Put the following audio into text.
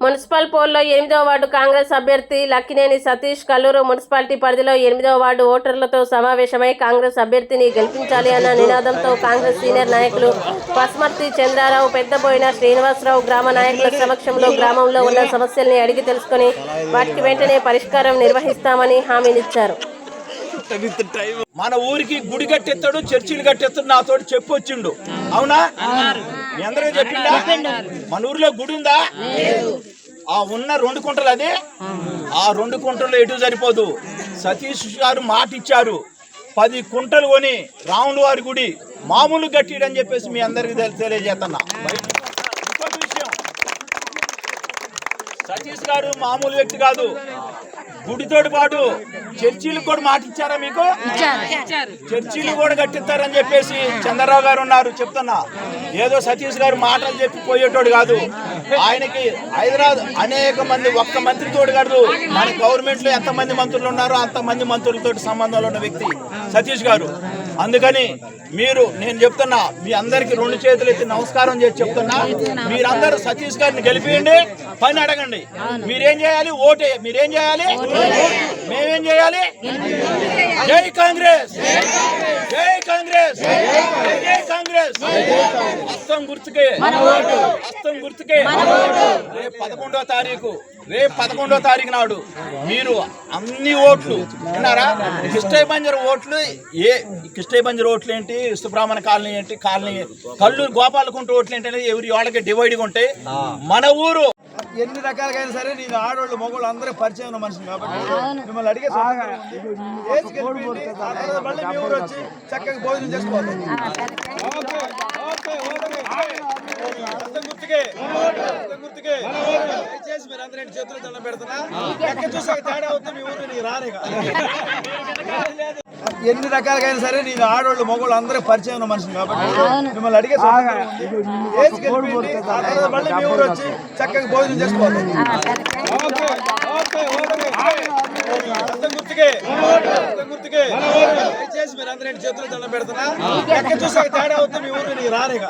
Municipal పోల్లో ఎనిమిదవ ward Congress అభ్యర్థి Lakkineni Satish Kalluru municipality పరిధిలో ఎనిమిదవ వార్డు ఓటర్లతో సమావేశమై కాంగ్రెస్ అభ్యర్థిని గెలిపించాలి అన్న నినాదంతో కాంగ్రెస్ సీనియర్ నాయకులు పస్మర్తి చంద్రారావు పెద్దబోయిన శ్రీనివాసరావు గ్రామ నాయకుల సమక్షంలో గ్రామంలో ఉన్న సమస్యల్ని అడిగి తెలుసుకుని వాటికి వెంటనే పరిష్కారం నిర్వహిస్తామని హామీనిచ్చారు. మన ఊరికి గుడి కట్టెత్తాడు చర్చిలు కట్టెత్తాడు నాతో చెప్పొచ్చిండు. అవునా? మీ అందరూ చెప్పిండా మన ఊర్లో గుడి ఉందా? ఆ ఉన్న రెండు కుంటలు అది? ఆ రెండు కుంటలు ఎటు సరిపోదు? సతీష్ గారు మాట ఇచ్చారు. పది కుంటలు కొని రాముల వారి గుడి మామూలు కట్టిడని చెప్పేసి మీ అందరికి తెలి- తెలియజేస్తున్నా. సతీష్ గారు మామూలు వ్యక్తి కాదు. గుడితోటి పాటు చర్చీలు కూడా మాట ఇచ్చారా. మీకు చర్చీలు కూడా కట్టిస్తారని చెప్పేసి చంద్రరావు గారు ఉన్నారు. చెప్తున్నా. ఏదో సతీష్ గారు మాటలు చెప్పి పోయేటోడు కాదు. ఆయనకి హైదరాబాద్ అనేక మంది ఒక్క మంత్రితోడు కాదు. మన గవర్నమెంట్లో ఎంత మంది మంత్రులు ఉన్నారో అంత మంది మంత్రులతో సంబంధంలో ఉన్న వ్యక్తి సతీష్ గారు. అందుకని మీరు నేను చెప్తున్నా మీ అందరికి రెండు చేతులు ఎత్తి నమస్కారం చేసి చెప్తున్నా. మీరందరూ సతీష్ గారిని గెలిపియండి. పని అడగండి. మీరేం చేయాలి? ఓటే. మీరేం చేయాలి? మేమేం చేయాలి? జై కాంగ్రెస్. జై కాంగ్రెస్. జై కాంగ్రెస్. హస్తం గుర్తుకే. హస్తం గుర్తుకే. రేపు పదకొండో తారీఖు. రేపు పదకొండో తారీఖు నాడు మీరు అన్ని ఓట్లు విన్నారా? కిష్టయ్య బంజర్ ఓట్లు ఏ కిష్టయ్య బంజర్ ఓట్లు ఏంటి? సుబ్రహ్మణ్య కాలనీ ఏంటి? కాలనీ కల్లూరు గోపాలకుంట ఓట్లు ఏంటి అనేది ఎవరి వాళ్ళకి డివైడ్గా ఉంటాయి మన ఊరు ఎన్ని రకాలుగా అయినా సరే నేను ఆడవాళ్ళు మగవాళ్ళు అందరూ పరిచయం ఉన్న మనిషిని కాబట్టి మిమ్మల్ని అడిగే మళ్ళీ మీ ఊరు వచ్చి చక్కగా భోజనం చేసుకోవాలి. Okay, okay, okay. హస్తం గుర్తుకే. హస్తం గుర్తుకే. దయచేసి మీరు అందరూ చేతులు దండం పెడుతున్నా? ఎక్కడ చూసాక తేడా అవుతుంది మీ ఊరు నీకు రారేగా. ఎన్ని రకాలుగా అయినా సరే నేను ఆడవాళ్ళు మగవాళ్ళు అందరూ పరిచయం ఉన్న మనిషిని కాబట్టి మిమ్మల్ని అడిగే మళ్ళీ మీ ఊరు వచ్చి చక్కగా భోజనం చేసుకోవాలి. దయచేసి మీరు అందరూ చేతులు దండం పెడుతున్నా? ఎక్కడ చూసాక తేడా అవుతుంది మీ ఊరు నీకు రారేగా.